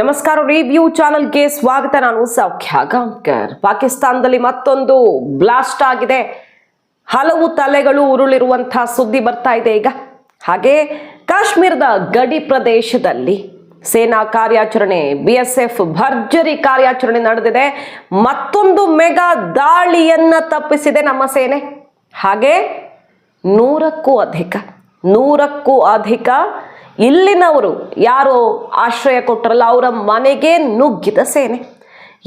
ನಮಸ್ಕಾರ ರಿವ್ಯೂ ಚಾನಲ್ಗೆ ಸ್ವಾಗತ. ನಾನು ಸೌಖ್ಯ ಗಾಂಕರ್ ಪಾಕಿಸ್ತಾನದಲ್ಲಿ ಮತ್ತೊಂದು ಬ್ಲಾಸ್ಟ್ ಆಗಿದೆ. ಹಲವು ತಲೆಗಳು ಉರುಳಿರುವಂತಹ ಸುದ್ದಿ ಬರ್ತಾ ಇದೆ ಈಗ. ಹಾಗೆ ಕಾಶ್ಮೀರದ ಗಡಿ ಪ್ರದೇಶದಲ್ಲಿ ಸೇನಾ ಕಾರ್ಯಾಚರಣೆ ಬಿ ಎಸ್ ಎಫ್ ಭರ್ಜರಿ ಕಾರ್ಯಾಚರಣೆ ನಡೆದಿದೆ. ಮತ್ತೊಂದು ಮೆಗಾ ದಾಳಿಯನ್ನ ತಪ್ಪಿಸಿದೆ ನಮ್ಮ ಸೇನೆ. ಹಾಗೆ ನೂರಕ್ಕೂ ಅಧಿಕ ನೂರಕ್ಕೂ ಅಧಿಕ ಇಲ್ಲಿನವರು ಯಾರು ಆಶ್ರಯ ಕೊಟ್ಟರಲ್ಲ, ಅವರ ಮನೆಗೆ ನುಗ್ಗಿದ ಸೇನೆ.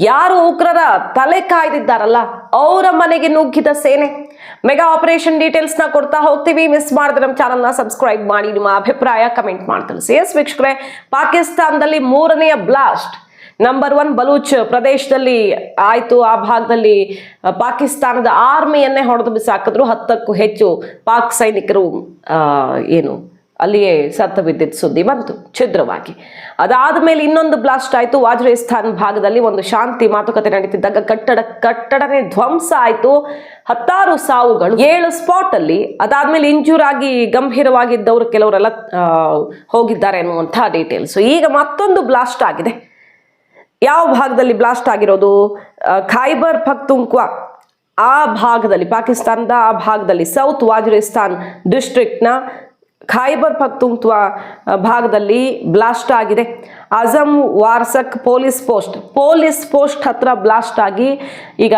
ಯಾರು ಉಗ್ರರ ತಲೆ ಕಾಯ್ದಿದ್ದಾರಲ್ಲ, ಅವರ ಮನೆಗೆ ನುಗ್ಗಿದ ಸೇನೆ. ಮೆಗಾ ಆಪರೇಷನ್ ಡೀಟೇಲ್ಸ್ನ ಕೊಡ್ತಾ ಹೋಗ್ತೀವಿ. ಮಿಸ್ ಮಾಡಿದ್ರೆ ನಮ್ಮ ಚಾನಲ್ನ ಸಬ್ಸ್ಕ್ರೈಬ್ ಮಾಡಿ. ನಿಮ್ಮ ಅಭಿಪ್ರಾಯ ಕಮೆಂಟ್ ಮಾಡಿ ತಿಳಿಸಿ. ಎಸ್ ವೀಕ್ಷಕರೇ, ಪಾಕಿಸ್ತಾನದಲ್ಲಿ ಮೂರನೆಯ ಬ್ಲಾಸ್ಟ್. ನಂಬರ್ ಒನ್ ಬಲೂಚ್ ಪ್ರದೇಶದಲ್ಲಿ ಆಯಿತು. ಆ ಭಾಗದಲ್ಲಿ ಪಾಕಿಸ್ತಾನದ ಆರ್ಮಿಯನ್ನೇ ಹೊಡೆದು ಬಿಸಾಕಿದ್ರು. ಹತ್ತಕ್ಕೂ ಹೆಚ್ಚು ಪಾಕ್ ಸೈನಿಕರು ಏನು ಅಲ್ಲಿಯೇ ಸತ್ತ ಬಿದ್ದಿದ್ದ ಸುದ್ದಿ ಬಂತು ಛಿದ್ರವಾಗಿ. ಅದಾದ ಮೇಲೆ ಇನ್ನೊಂದು ಬ್ಲಾಸ್ಟ್ ಆಯಿತು. ವಾಜ್ರೇಸ್ಥಾನ್ ಭಾಗದಲ್ಲಿ ಒಂದು ಶಾಂತಿ ಮಾತುಕತೆ ನಡೀತಿದ್ದಾಗ ಕಟ್ಟಡ, ಕಟ್ಟಡನೇ ಧ್ವಂಸ ಆಯಿತು. ಹತ್ತಾರು ಸಾವುಗಳು, ಏಳು ಸ್ಪಾಟ್ ಅಲ್ಲಿ ಅದಾದ್ಮೇಲೆ ಇಂಜೂರ್ ಆಗಿ ಗಂಭೀರವಾಗಿದ್ದವರು ಕೆಲವರೆಲ್ಲ ಹೋಗಿದ್ದಾರೆ ಅನ್ನುವಂಥ ಡೀಟೇಲ್ಸ್ ಈಗ ಮತ್ತೊಂದು ಬ್ಲಾಸ್ಟ್ ಆಗಿದೆ. ಯಾವ ಭಾಗದಲ್ಲಿ ಬ್ಲಾಸ್ಟ್ ಆಗಿರೋದು? ಖೈಬರ್ ಪಕ್ತುಂಕ್ವ ಆ ಭಾಗದಲ್ಲಿ, ಪಾಕಿಸ್ತಾನದ ಆ ಭಾಗದಲ್ಲಿ ಸೌತ್ ವಾಜರಿಸ್ತಾನ್ ಡಿಸ್ಟ್ರಿಕ್ಟ್ನ ಖೈಬರ್ ಪಕ್ತುಂತ್ವ ಭಾಗದಲ್ಲಿ ಬ್ಲಾಸ್ಟ್ ಆಗಿದೆ. Azam Warsak police post. Police post ಹತ್ರ ಬ್ಲಾಸ್ಟ್ ಆಗಿ ಈಗ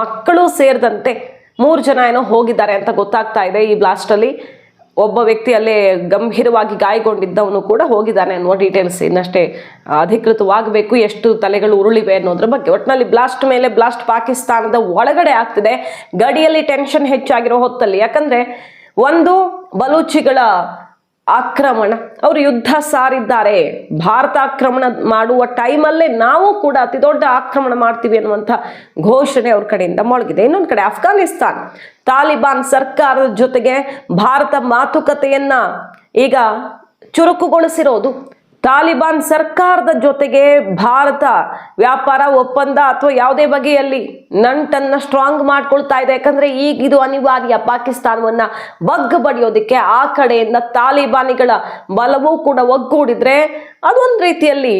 ಮಕ್ಕಳು ಸೇರಿದಂತೆ ಮೂರು ಜನ ಏನೋ ಹೋಗಿದ್ದಾರೆ ಅಂತ ಗೊತ್ತಾಗ್ತಾ ಇದೆ ಈ ಬ್ಲಾಸ್ಟಲ್ಲಿ ಒಬ್ಬ ವ್ಯಕ್ತಿ ಅಲ್ಲೇ ಗಂಭೀರವಾಗಿ ಗಾಯಗೊಂಡಿದ್ದವನು ಕೂಡ ಹೋಗಿದ್ದಾನೆ ಅನ್ನುವ ಡೀಟೇಲ್ಸ್ ಇನ್ನಷ್ಟೇ ಅಧಿಕೃತವಾಗಬೇಕು. ಎಷ್ಟು ತಲೆಗಳು ಉರುಳಿವೆ ಅನ್ನೋದ್ರ ಬಗ್ಗೆ. ಒಟ್ಟಿನಲ್ಲಿ ಬ್ಲಾಸ್ಟ್ ಮೇಲೆ ಬ್ಲಾಸ್ಟ್ ಪಾಕಿಸ್ತಾನದ ಒಳಗಡೆ ಆಗ್ತಿದೆ. ಗಡಿಯಲ್ಲಿ ಟೆನ್ಷನ್ ಹೆಚ್ಚಾಗಿರೋ ಹೊತ್ತಲ್ಲಿ. ಯಾಕಂದ್ರೆ ಒಂದು ಬಲೂಚಿಗಳ ಆಕ್ರಮಣ. ಅವರು ಯುದ್ಧ ಸಾರಿದ್ದಾರೆ. ಭಾರತ ಆಕ್ರಮಣ ಮಾಡುವ ಟೈಮಲ್ಲೇ ನಾವು ಕೂಡ ಅತಿ ದೊಡ್ಡ ಆಕ್ರಮಣ ಮಾಡ್ತೀವಿ ಅನ್ನುವಂಥ ಘೋಷಣೆ ಅವ್ರ ಕಡೆಯಿಂದ ಮೊಳಗಿದೆ. ಇನ್ನೊಂದು ಕಡೆ ಅಫ್ಘಾನಿಸ್ತಾನ್ ತಾಲಿಬಾನ್ ಸರ್ಕಾರದ ಜೊತೆಗೆ ಭಾರತ ಮಾತುಕತೆಯನ್ನ ಈಗ ಚುರುಕುಗೊಳಿಸಿರೋದು. ತಾಲಿಬಾನ್ ಸರ್ಕಾರದ ಜೊತೆಗೆ ಭಾರತ ವ್ಯಾಪಾರ ಒಪ್ಪಂದ ಅಥವಾ ಯಾವುದೇ ಬಗೆಯಲ್ಲಿ ನಂಟನ್ನ ಸ್ಟ್ರಾಂಗ್ ಮಾಡ್ಕೊಳ್ತಾ ಇದೆ. ಯಾಕಂದ್ರೆ ಈಗ ಇದು ಅನಿವಾರ್ಯ. ಪಾಕಿಸ್ತಾನವನ್ನ ಬಗ್ಗ ಬಡಿಯೋದಕ್ಕೆ ಆ ಕಡೆಯಿಂದ ತಾಲಿಬಾನಿಗಳ ಬಲವೂ ಕೂಡ ಒಗ್ಗೂಡಿದ್ರೆ ಅದೊಂದು ರೀತಿಯಲ್ಲಿ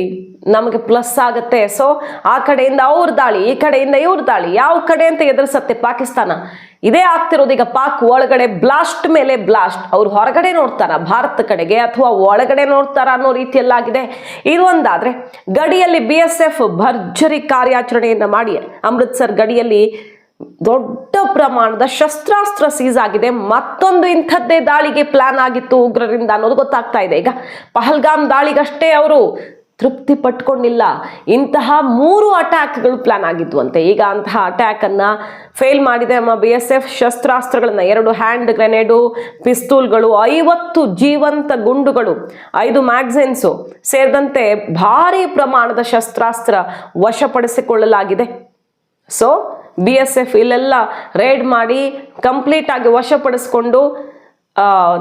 ನಮಗೆ ಪ್ಲಸ್ ಆಗುತ್ತೆ. ಸೊ ಆ ಕಡೆಯಿಂದ ಅವ್ರ ದಾಳಿ, ಈ ಕಡೆಯಿಂದ ಇವ್ರ ದಾಳಿ, ಯಾವ ಕಡೆ ಅಂತ ಎದುರಿಸತ್ತೆ ಪಾಕಿಸ್ತಾನ? ಇದೇ ಆಗ್ತಿರೋದು ಈಗ ಪಾಕ್ ಒಳಗಡೆ ಬ್ಲಾಸ್ಟ್ ಮೇಲೆ ಬ್ಲಾಸ್ಟ್ ಅವ್ರು ಹೊರಗಡೆ ನೋಡ್ತಾರ? ಭಾರತ ಕಡೆಗೆ ಅಥವಾ ಒಳಗಡೆ ನೋಡ್ತಾರ ಅನ್ನೋ ರೀತಿಯಲ್ಲಾಗಿದೆ. ಇದು ಒಂದಾದ್ರೆ ಗಡಿಯಲ್ಲಿ ಬಿ ಎಸ್ ಎಫ್ ಭರ್ಜರಿ ಕಾರ್ಯಾಚರಣೆಯನ್ನ ಮಾಡಿ. ಅಮೃತ್ಸರ್ ಗಡಿಯಲ್ಲಿ ದೊಡ್ಡ ಪ್ರಮಾಣದ ಶಸ್ತ್ರಾಸ್ತ್ರ ಸೀಸ್ ಆಗಿದೆ. ಮತ್ತೊಂದು ಇಂಥದ್ದೇ ದಾಳಿಗೆ ಪ್ಲಾನ್ ಆಗಿತ್ತು ಉಗ್ರರಿಂದ ಅನ್ನೋದು ಗೊತ್ತಾಗ್ತಾ ಇದೆ. ಈಗ ಪಹಲ್ಗಾಮ್ ದಾಳಿಗಷ್ಟೇ ಅವರು ತೃಪ್ತಿ ಪಟ್ಕೊಂಡಿಲ್ಲ. ಇಂತಹ ಮೂರು ಅಟ್ಯಾಕ್ಗಳು ಪ್ಲಾನ್ ಆಗಿದ್ವಂತೆ. ಈಗ ಅಂತಹ ಅಟ್ಯಾಕ್ ಅನ್ನ ಫೇಲ್ ಮಾಡಿದೆ ನಮ್ಮ ಬಿ ಎಸ್ ಎಫ್ ಶಸ್ತ್ರಾಸ್ತ್ರಗಳನ್ನು. ಎರಡು ಹ್ಯಾಂಡ್ ಗ್ರೆನೇಡು ಪಿಸ್ತೂಲ್ಗಳು ಐವತ್ತು ಜೀವಂತ ಗುಂಡುಗಳು, ಐದು ಮ್ಯಾಗ್ಝಿನ್ಸು ಸೇರಿದಂತೆ ಭಾರಿ ಪ್ರಮಾಣದ ಶಸ್ತ್ರಾಸ್ತ್ರ ವಶಪಡಿಸಿಕೊಳ್ಳಲಾಗಿದೆ. ಸೊ ಬಿ ಎಸ್ ಎಫ್ ಇಲ್ಲೆಲ್ಲ ರೇಡ್ ಮಾಡಿ ಕಂಪ್ಲೀಟ್ ಆಗಿ ವಶಪಡಿಸಿಕೊಂಡು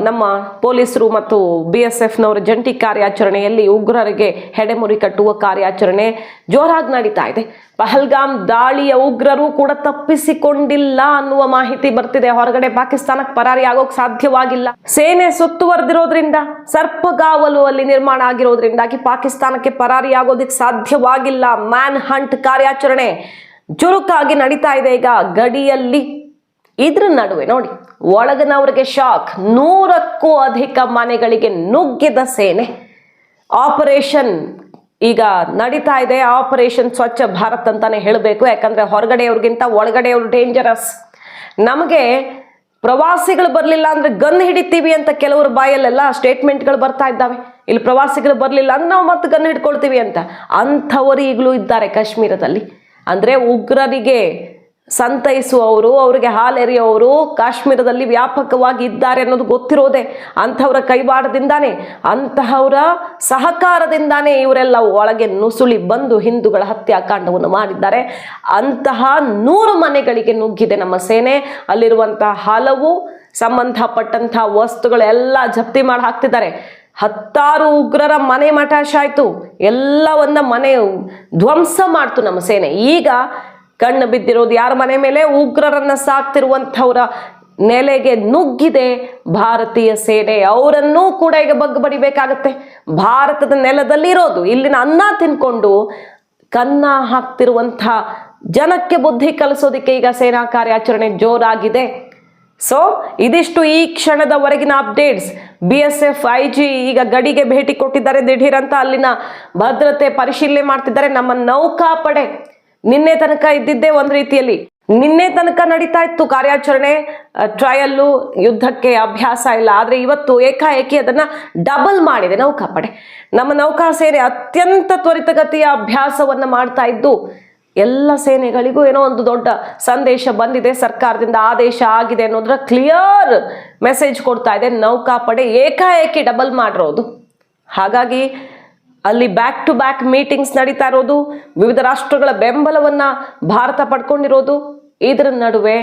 ನಮ್ಮ ಪೊಲೀಸರು ಮತ್ತು ಬಿ ಎಸ್ ಎಫ್ನವರ ಜಂಟಿ ಕಾರ್ಯಾಚರಣೆಯಲ್ಲಿ ಉಗ್ರರಿಗೆ ಹೆಡೆಮುರಿ ಕಟ್ಟುವ ಕಾರ್ಯಾಚರಣೆ ಜೋರಾಗಿ ನಡೀತಾ ಇದೆ. ಪಹಲ್ಗಾಮ್ ದಾಳಿಯ ಉಗ್ರರು ಕೂಡ ತಪ್ಪಿಸಿಕೊಂಡಿಲ್ಲ ಅನ್ನುವ ಮಾಹಿತಿ ಬರ್ತಿದೆ. ಹೊರಗಡೆ ಪಾಕಿಸ್ತಾನಕ್ಕೆ ಪರಾರಿ ಆಗೋಕ್ ಸಾಧ್ಯವಾಗಿಲ್ಲ. ಸೇನೆ ಸುತ್ತುವರೆದಿರೋದ್ರಿಂದ ಸರ್ಪಗಾವಲು ಅಲ್ಲಿ ನಿರ್ಮಾಣ ಆಗಿರೋದ್ರಿಂದಾಗಿ ಪಾಕಿಸ್ತಾನಕ್ಕೆ ಪರಾರಿ ಆಗೋದಕ್ಕೆ ಸಾಧ್ಯವಾಗಿಲ್ಲ. ಮ್ಯಾನ್ ಹಂಟ್ ಕಾರ್ಯಾಚರಣೆ ಚುರುಕಾಗಿ ನಡೀತಾ ಇದೆ. ಈಗ ಗಡಿಯಲ್ಲಿ ಇದ್ರ ನಡುವೆ ನೋಡಿ, ಒಳಗನವರಿಗೆ ಶಾಕ್ ನೂರಕ್ಕೂ ಅಧಿಕ ಮನೆಗಳಿಗೆ ನುಗ್ಗಿದ ಸೇನೆ. ಆಪರೇಷನ್ ಈಗ ನಡೀತಾ ಇದೆ ಆಪರೇಷನ್ ಸ್ವಚ್ಛ ಭಾರತ್ ಅಂತಾನೆ ಹೇಳಬೇಕು, ಯಾಕಂದ್ರೆ ಹೊರಗಡೆಯವ್ರಿಗಿಂತ ಒಳಗಡೆಯವ್ರು ಡೇಂಜರಸ್ ನಮಗೆ ಪ್ರವಾಸಿಗಳು ಬರಲಿಲ್ಲ ಅಂದ್ರೆ ಗನ್ ಹಿಡಿತೀವಿ ಅಂತ ಕೆಲವರು ಬಾಯಲ್ಲೆಲ್ಲ ಸ್ಟೇಟ್ಮೆಂಟ್ಗಳು ಬರ್ತಾ ಇದ್ದಾವೆ. ಇಲ್ಲಿ ಪ್ರವಾಸಿಗಳು ಬರಲಿಲ್ಲ ಅಂದ್ರೆ ನಾವು ಮತ್ತೆ ಗನ್ ಹಿಡ್ಕೊಳ್ತೀವಿ ಅಂತ. ಅಂಥವರು ಈಗಲೂ ಇದ್ದಾರೆ ಕಾಶ್ಮೀರದಲ್ಲಿ. ಅಂದರೆ ಉಗ್ರರಿಗೆ ಸಂತೈಸುವವರು, ಅವರಿಗೆ ಹಾಲೆರೆಯುವವರು ಕಾಶ್ಮೀರದಲ್ಲಿ ವ್ಯಾಪಕವಾಗಿ ಇದ್ದಾರೆ ಅನ್ನೋದು ಗೊತ್ತಿರೋದೆ ಅಂಥವರ ಕೈವಾಡದಿಂದಾನೇ, ಅಂತಹವರ ಸಹಕಾರದಿಂದಾನೇ ಇವರೆಲ್ಲ ಒಳಗೆ ನುಸುಳಿ ಬಂದು ಹಿಂದೂಗಳ ಹತ್ಯಾಕಾಂಡವನ್ನು ಮಾಡಿದ್ದಾರೆ. ಅಂತಹ ನೂರು ಮನೆಗಳಿಗೆ ನುಗ್ಗಿದೆ ನಮ್ಮ ಸೇನೆ. ಅಲ್ಲಿರುವಂತಹ ಹಲವು ಸಂಬಂಧಪಟ್ಟಂತಹ ವಸ್ತುಗಳೆಲ್ಲ ಜಪ್ತಿ ಮಾಡಿ ಹಾಕ್ತಿದ್ದಾರೆ. ಹತ್ತಾರು ಉಗ್ರರ ಮನೆ ಮಟಾಶ ಆಯ್ತು. ಎಲ್ಲವನ್ನ ಮನೆ ಧ್ವಂಸ ಮಾಡ್ತು ನಮ್ಮ ಸೇನೆ. ಈಗ ಕಣ್ಣು ಬಿದ್ದಿರೋದು ಯಾರ ಮನೆ ಮೇಲೆ? ಉಗ್ರರನ್ನ ಸಾಕ್ತಿರುವಂಥವರ ನೆಲೆಗೆ ನುಗ್ಗಿದೆ ಭಾರತೀಯ ಸೇನೆ. ಅವರನ್ನೂ ಕೂಡ ಈಗ ಬಗ್ಗು ಬಡಿಬೇಕಾಗತ್ತೆ. ಭಾರತದ ನೆಲದಲ್ಲಿರೋದು, ಇಲ್ಲಿನ ಅನ್ನ ತಿನ್ಕೊಂಡು ಕನ್ನ ಹಾಕ್ತಿರುವಂಥ ಜನಕ್ಕೆ ಬುದ್ಧಿ ಕಲಿಸೋದಿಕ್ಕೆ ಈಗ ಸೇನಾ ಕಾರ್ಯಾಚರಣೆ ಜೋರಾಗಿದೆ. ಸೊ ಇದಿಷ್ಟು ಈ ಕ್ಷಣದವರೆಗಿನ updates. B S F I G ಈಗ ಗಡಿಗೆ ಭೇಟಿ ಕೊಟ್ಟಿದ್ದಾರೆ. ದಿಢೀರಂತ ಅಲ್ಲಿನ ಭದ್ರತೆ ಪರಿಶೀಲನೆ ಮಾಡ್ತಿದ್ದಾರೆ ನಮ್ಮ ನೌಕಾಪಡೆ. ನಿನ್ನೆ ತನಕ ಇದ್ದಿದ್ದೇ ಒಂದ್ ರೀತಿಯಲ್ಲಿ. ನಿನ್ನೆ ತನಕ ನಡೀತಾ ಇತ್ತು ಕಾರ್ಯಾಚರಣೆ ಟ್ರಯಲ್ಲು ಯುದ್ಧಕ್ಕೆ ಅಭ್ಯಾಸ ಇಲ್ಲ. ಆದರೆ ಇವತ್ತು ಏಕಾಏಕಿ ಅದನ್ನ ಡಬಲ್ ಮಾಡಿದೆ. ನೌಕಾಪಡೆ ನಮ್ಮ ನೌಕಾ ಸೇನೆ ಅತ್ಯಂತ ತ್ವರಿತಗತಿಯ ಅಭ್ಯಾಸವನ್ನ ಮಾಡ್ತಾ ಇದ್ದು, ಎಲ್ಲ ಸೇನೆಗಳಿಗೂ ಏನೋ ಒಂದು ದೊಡ್ಡ ಸಂದೇಶ ಬಂದಿದೆ. ಸರ್ಕಾರದಿಂದ ಆದೇಶ ಆಗಿದೆ ಅನ್ನೋದ್ರ ಕ್ಲಿಯರ್ ಮೆಸೇಜ್ ಕೊಡ್ತಾ ಇದೆ. ನೌಕಾಪಡೆ ಏಕಾಏಕಿ ಡಬಲ್ ಮಾಡಿರೋದು. ಹಾಗಾಗಿ ಅಲ್ಲಿ ಬ್ಯಾಕ್ ಟು ಬ್ಯಾಕ್ ಮೀಟಿಂಗ್ಸ್ ನಡೀತಾ ಇರೋದು, ವಿವಿಧ ರಾಷ್ಟ್ರಗಳ ಬೆಂಬಲವನ್ನ ಭಾರತ ಪಡ್ಕೊಂಡಿರೋದು. ಇದರ ನಡುವೆ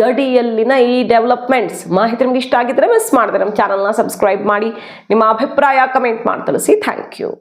ಗಡಿಯಲ್ಲಿನ ಈ ಡೆವಲಪ್ಮೆಂಟ್ಸ್ ಮಾಹಿತಿ ನಿಮ್ಗೆ ಇಷ್ಟ ಆಗಿದ್ರೆ ಮಿಸ್ ಮಾಡಿದೆ ನಮ್ಮ ಚಾನಲ್ನ ಸಬ್ಸ್ಕ್ರೈಬ್ ಮಾಡಿ. ನಿಮ್ಮ ಅಭಿಪ್ರಾಯ ಕಮೆಂಟ್ ಮಾಡಿ ತಿಳಿಸಿ ಥ್ಯಾಂಕ್ ಯು